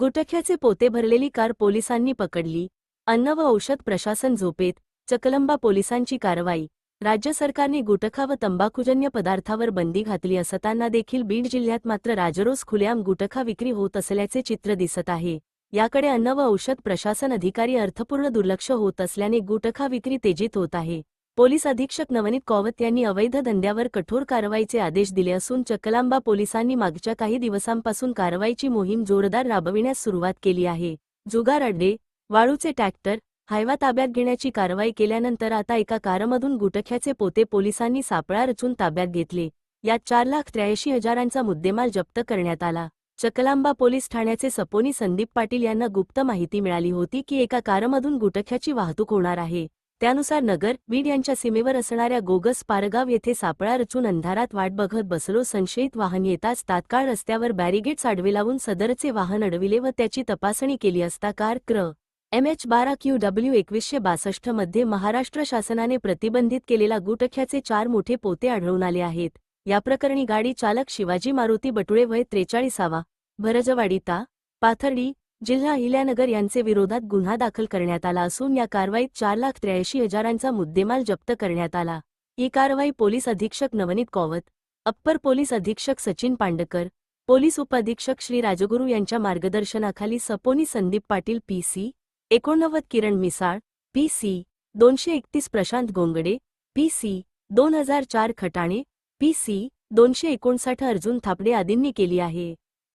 गुटख्याचे पोते भरलेली कार पोलिसांनी पकडली. अन्न व औषध प्रशासन झोपेत चकलंबा पोलिसांची कारवाई. राज्य सरकारने गुटखा व तंबाखूजन्य पदार्थावर बंदी घातली असताना देखील बीड जिल्ह्यात मात्र राजरोस खुलेआम गुटखा विक्री होत असल्याचे चित्र दिसत आहे. याकडे अन्न व औषध प्रशासन अधिकारी अर्थपूर्ण दुर्लक्ष होत असल्याने गुटखा विक्री तेजीत होत आहे. पोलीस अधीक्षक नवनीत कौवत यांनी अवैध धंद्यावर कठोर कारवाईचे आदेश दिले असून चकलांबा पोलिसांनी मागच्या काही दिवसांपासून कारवाईची मोहीम जोरदार राबविण्यास सुरुवात केली आहे. जुगार अड्डे वाळूचे ट्रॅक्टर हायवा ताब्यात घेण्याची कारवाई केल्यानंतर आता एका कारमधून गुटख्याचे पोते पोलिसांनी सापळा रचून ताब्यात घेतले. यात चार लाख त्र्याऐंशी हजारांचा मुद्देमाल जप्त करण्यात आला. चकलांबा पोलीस ठाण्याचे सपोनी संदीप पाटील यांना गुप्त माहिती मिळाली होती की एका कारमधून गुटख्याची वाहतूक होणार आहे. त्यानुसार नगर बीड यांच्या सीमेवर असणाऱ्या गोगस पारगाव येथे सापळा रचून अंधारात वाट बघत बसलो. संशयित वाहन येताच तात्काळ रस्त्यावर बॅरिगेट्स आडवे लावून सदरचे वाहन अडविले व त्याची तपासणी केली असता कार क्र. एम एच बारा क्यू डब्ल्यू एकवीसशे बासष्टमध्ये महाराष्ट्र शासनाने प्रतिबंधित केलेला गुटख्याचे चार मोठे पोते आढळून आले आहेत. याप्रकरणी गाडी चालक शिवाजी मारुती बटुळे वय त्रेचाळीसावा भरजवाडी ता पाथर्डी जिल्हा अहिल्यानगर यांचे विरोधात गुन्हा दाखल करण्यात आला असून या कारवाईत चार लाख त्र्याऐंशी हजारांचा मुद्देमाल जप्त करण्यात आला. ही कारवाई पोलीस अधीक्षक नवनीत कौवत अप्पर पोलीस अधीक्षक सचिन पांडकर पोलीस उपअधीक्षक श्री राजगुरू यांच्या मार्गदर्शनाखाली सपोनी संदीप पाटील पी सी एकोणनव्वद किरण मिसाळ पी सी दोनशे एकतीस प्रशांत गोंगडे पी सी दोन हजार चार खटाणे पी सी दोनशे एकोणसाठ अर्जुन थापडे आदींनी केली आहे.